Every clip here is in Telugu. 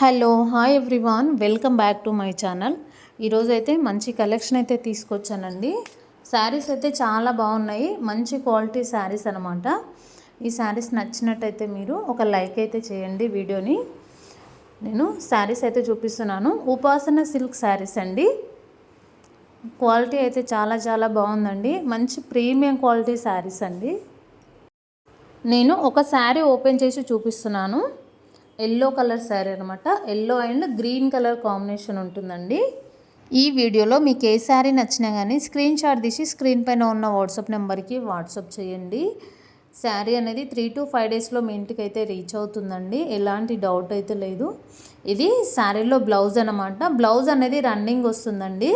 Hello hi everyone. Welcome back to my channel. ఈరోజు అయితే మంచి కలెక్షన్ అయితే తీసుకొచ్చానండి. శారీస్ అయితే చాలా బాగున్నాయి. మంచి క్వాలిటీ శారీస్ అనమాట ఈ శారీస్ నచ్చినట్టయితే మీరు ఒక లైక్ అయితే చేయండి వీడియోని. నేను శారీస్ అయితే చూపిస్తున్నాను. ఉపాసన సిల్క్ శారీస్ అండి. క్వాలిటీ అయితే చాలా చాలా బాగుందండి. మంచి ప్రీమియం క్వాలిటీ శారీస్ అండి. నేను ఒక శారీ ఓపెన్ చేసి చూపిస్తున్నాను. ఎల్లో కలర్ శారీ అనమాట yellow and green colour combination ఉంటుందండి. ఈ వీడియోలో మీకు ఏ శారీ నచ్చినా కానీ స్క్రీన్ షాట్ తీసి స్క్రీన్ పైన ఉన్న వాట్సాప్ నెంబర్కి వాట్సాప్ చేయండి. శారీ అనేది త్రీ టు ఫైవ్ డేస్లో మీ ఇంటికి అయితే రీచ్ అవుతుందండి. ఎలాంటి డౌట్ అయితే లేదు. ఇది శారీలో బ్లౌజ్ అనమాట బ్లౌజ్ అనేది రన్నింగ్ వస్తుందండి.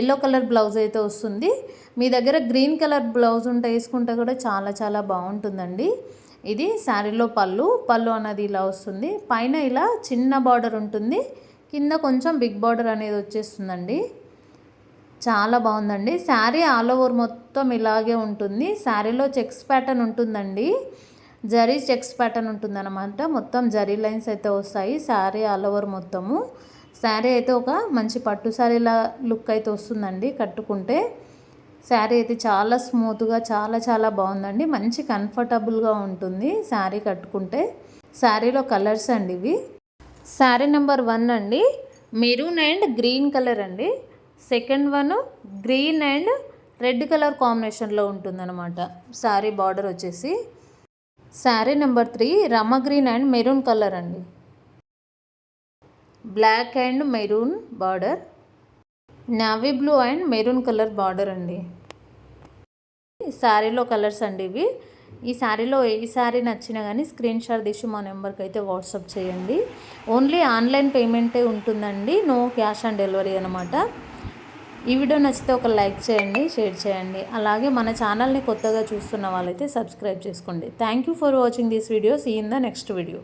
ఎల్లో కలర్ బ్లౌజ్ అయితే వస్తుంది. మీ దగ్గర గ్రీన్ కలర్ బ్లౌజ్ ఉంటే వేసుకుంటే కూడా చాలా చాలా బాగుంటుందండి. ఇది శారీలో పళ్ళు పళ్ళు అన్నది ఇలా వస్తుంది. పైన ఇలా చిన్న బార్డర్ ఉంటుంది. కింద కొంచెం బిగ్ బార్డర్ అనేది వచ్చేస్తుందండి. చాలా బాగుందండి. శారీ ఆల్ ఓవర్ మొత్తం ఇలాగే ఉంటుంది. శారీలో చెక్స్ ప్యాటర్న్ ఉంటుందండి. జరీ చెక్స్ ప్యాటర్న్ ఉంటుందన్నమాట. మొత్తం జరీ లైన్స్ అయితే వస్తాయి. శారీ ఆల్ ఓవర్ మొత్తము. శారీ అయితే ఒక మంచి పట్టు శారీలా లుక్ అయితే వస్తుందండి కట్టుకుంటే. శారీ అయితే చాలా స్మూత్గా చాలా చాలా బాగుందండి. మంచి కంఫర్టబుల్గా ఉంటుంది శారీ కట్టుకుంటే. శారీలో కలర్స్ అండి ఇవి. శారీ నెంబర్ వన్ అండి. మెరూన్ అండ్ గ్రీన్ కలర్ అండి. Second one green and red colour కాంబినేషన్లో ఉంటుందన్నమాట. శారీ బార్డర్ వచ్చేసి. శారీ నెంబర్ త్రీ రమ గ్రీన్ అండ్ మెరూన్ కలర్ అండి. Black and maroon border navy blue and maroon colour border అండి. శారీలో కలర్స్ అండి ఇవి. ఈ శారీలో ఏ శారీ నచ్చినా కానీ స్క్రీన్ షాట్ తీసి మా నెంబర్కి అయితే వాట్సాప్ చేయండి. ఓన్లీ ఆన్లైన్ పేమెంటే ఉంటుందండి. నో క్యాష్ ఆన్ డెలివరీ అనమాట ఈ వీడియో నచ్చితే ఒక లైక్ చేయండి షేర్ చేయండి. అలాగే మన ఛానల్ని కొత్తగా చూస్తున్న వాళ్ళైతే సబ్స్క్రైబ్ చేసుకోండి. Thank you for watching this video see in the next video